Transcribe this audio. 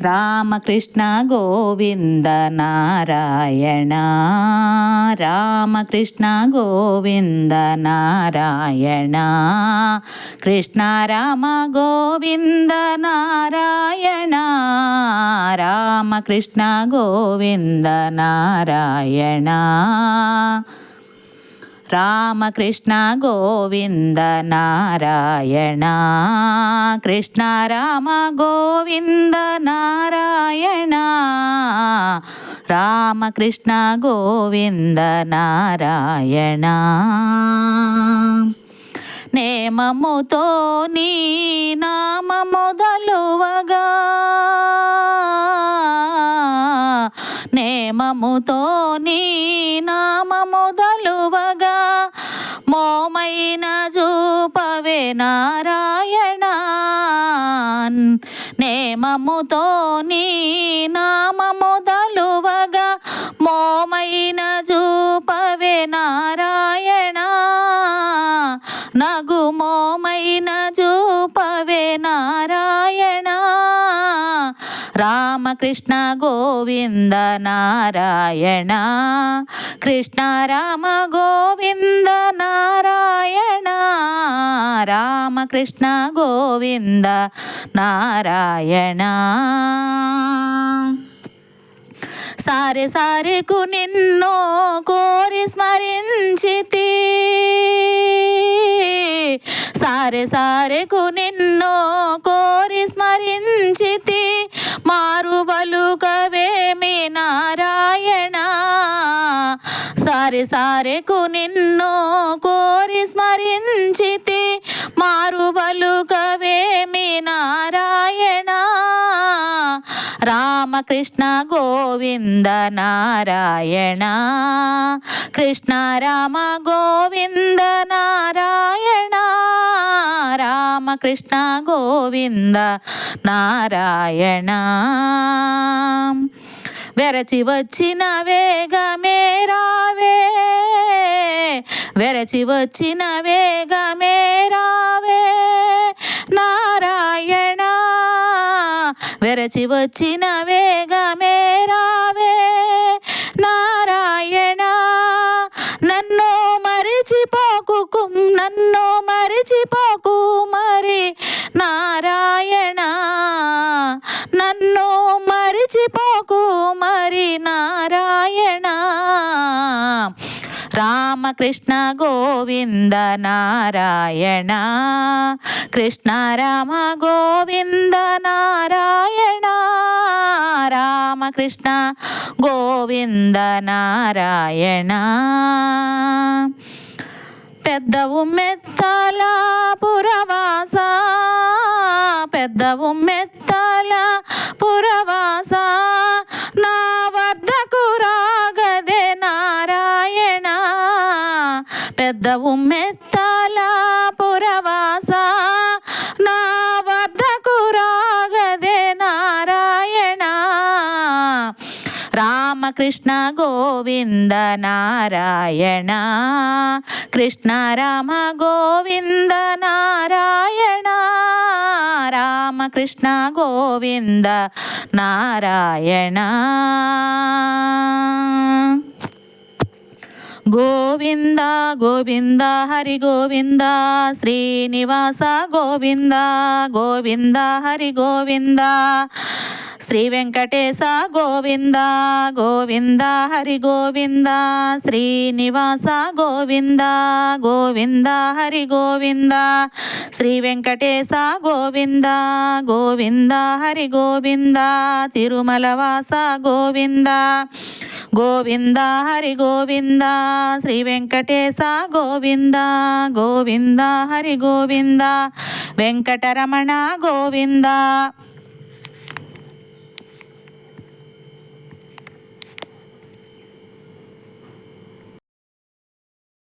రామకృష్ణ గోవింద నారాయణ. రామకృష్ణ గోవింద నారాయణ. కృష్ణ రామ గోవింద నారాయణ. రామకృష్ణ గోవింద నారాయణ. రామకృష్ణ గోవింద నారాయణ. కృష్ణ రామ గోవింద నారాయణ. రామకృష్ణ గోవింద నారాయణ. నేమముతో నీ నామ మొదలువగా మోమైన చూపవే నారాయణ. నేమముతో నీ నామము తలువగా మోమైన చూపవే నారాయణ. నగు మోమైన చూపవే నారాయణ. కృష్ణ గోవింద నారాయణ. కృష్ణ రామ గోవింద నారాయణ. రామ కృష్ణ గోవింద నారాయణ. సారి సారెకు నిన్నో కోరి స్మరించితి. సారె సారెకు నిన్నో రామకృష్ణ గోవింద నారాయణ. కృష్ణ రామ గోవింద నారాయణ. రామకృష్ణ గోవింద నారాయణ. వెరచి వచ్చిన వేగమే రావే. వెరచి వచ్చిన వేగమే రావే తెరచి వచ్చిన వేగమే రావే. నారాయణ నన్ను మరిచిపోకు నన్ను మరిచిపోకు మరి. నారాయణ నన్ను మరిచిపోకు కృష్ణ గోవింద నారాయణ. కృష్ణ రామ గోవింద నారాయణ. రామకృష్ణ గోవింద నారాయణ. పెద్దవు మెత్తల పురవాస పెద్దవు మెత్త పెద్దవు మెత్తల పురవాస నా వద్దకు రాగదే నారాయణ. రామకృష్ణ గోవింద నారాయణ. కృష్ణ రామ గోవింద నారాయణ. రామకృష్ణ గోవింద నారాయణ. గోవింద గోవింద హరి గోవింద శ్రీనివాస గోవింద గోవింద హరి గోవింద. శ్రీ వెంకటేశ గోవింద గోవింద హరి గోవింద శ్రీనివాస గోవింద గోవింద హరి గోవింద శ్రీ వెంకటేశ గోవింద గోవింద హరి గోవింద తిరుమలవాస గోవింద గోవింద హరి గోవింద శ్రీ వెంకటేశ గోవింద గోవింద హరి గోవింద వెంకటరమణ గోవింద.